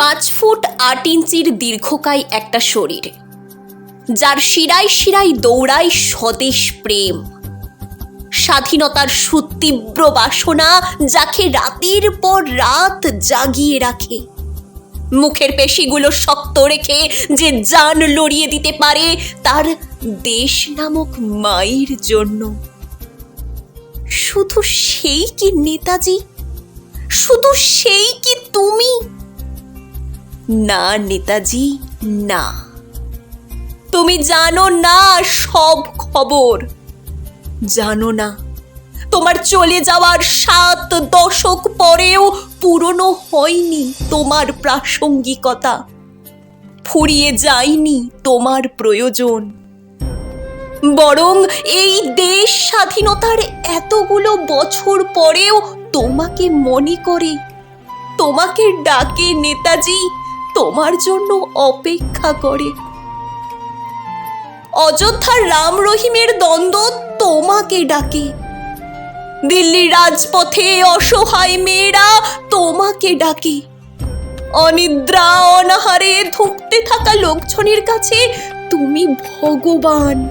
পাঁচ ফুট আট ইঞ্চির দীর্ঘকায় একটা শরীর, যার শিরায় শিরায় দৌড়ায় স্বদেশ প্রেম। স্বাধীনতার সুতীব্র বাসনা যাকে রাতের পর রাত জাগিয়ে রাখে। মুখের পেশিগুলো শক্ত রেখে যে জান লড়িয়ে দিতে পারে তার দেশ নামক মায়ের জন্য। শুধু সেই কি নেতাজি? শুধু সেই কি তুমি? না, নেতাজি, না। তুমি জানো না সব খবর? জানো না। তোমার চলে যাওয়ার সাত দশক পরেও পুরনো হয়নি তোমার প্রাসঙ্গিকতা। ফুরিয়ে যায়নি তোমার প্রয়োজন। বরং এই দেশ স্বাধীনতার এতগুলো বছর পরেও তোমাকে মনে করে। তোমাকে ডাকে নেতাজি তোমার জন্য অপেক্ষা করে। অযোধ্যার রাম রহিমের দ্বন্দ্ব তোমাকে ডাকে। দিল্লির রাজপথে অসহায় মেয়েরা তোমাকে ডাকে। অনিদ্রা, অনাহারে ধুঁকতে থাকা লোকজনের কাছে তুমি ভগবান।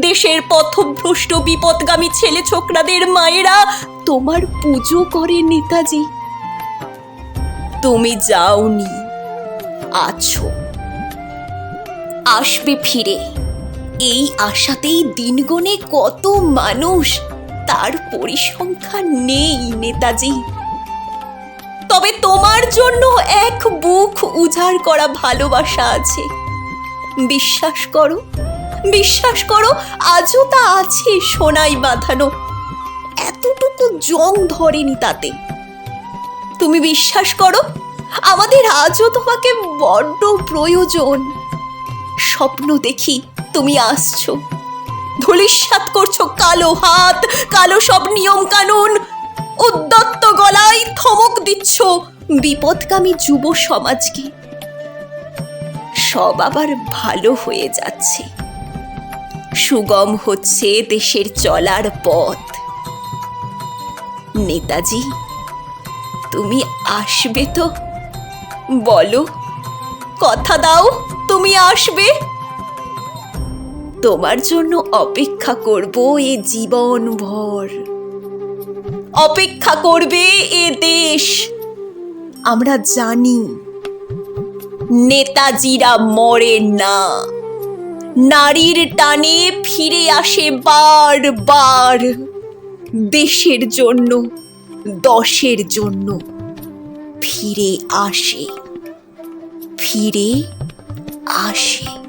দেশের পথভ্রষ্ট বিপদগামী ছেলে ছোকরাদের মায়েরা তোমার পুজো করে নেতাজি। তুমি যাওনি। আছো। আসবে ফিরে। এই আশাতেই দিন গনে কত মানুষ, তার পরিসংখ্যান নেই নেতাজি। তবে তোমার জন্য এক বুক উজাড় করা ভালোবাসা আছে। বিশ্বাস করো বিশ্বাস করো, আজও তা আছে সোনাই বাঁধানো। এতটুকু জং ধরেনি তাতে। তুমি বিশ্বাস করো, আমাদের আজও তোমাকে বড্ড প্রয়োজন। স্বপ্ন দেখি তুমি আসছো। ধূলিসাৎ করছ কালো হাত, কালো সব নিয়ম কানুন। উদ্যত্ত গলায় থমক দিচ্ছ বিপদকামী যুব সমাজকে। সব আবার ভালো হয়ে যাচ্ছে। সুগম হচ্ছে দেশের চলার পথ। নেতাজি তুমি আসবে তো? বলো, কথা দাও, তুমি আসবে? তোমার জন্য অপেক্ষা করব এ জীবন ভর অপেক্ষা করবে এ দেশ। আমরা জানি, নেতাজিরা মরে না। নারীর টানে ফিরে আসে বার বার দেশের জন্য দশের জন্য ফিরে আসে ফিরে আসে।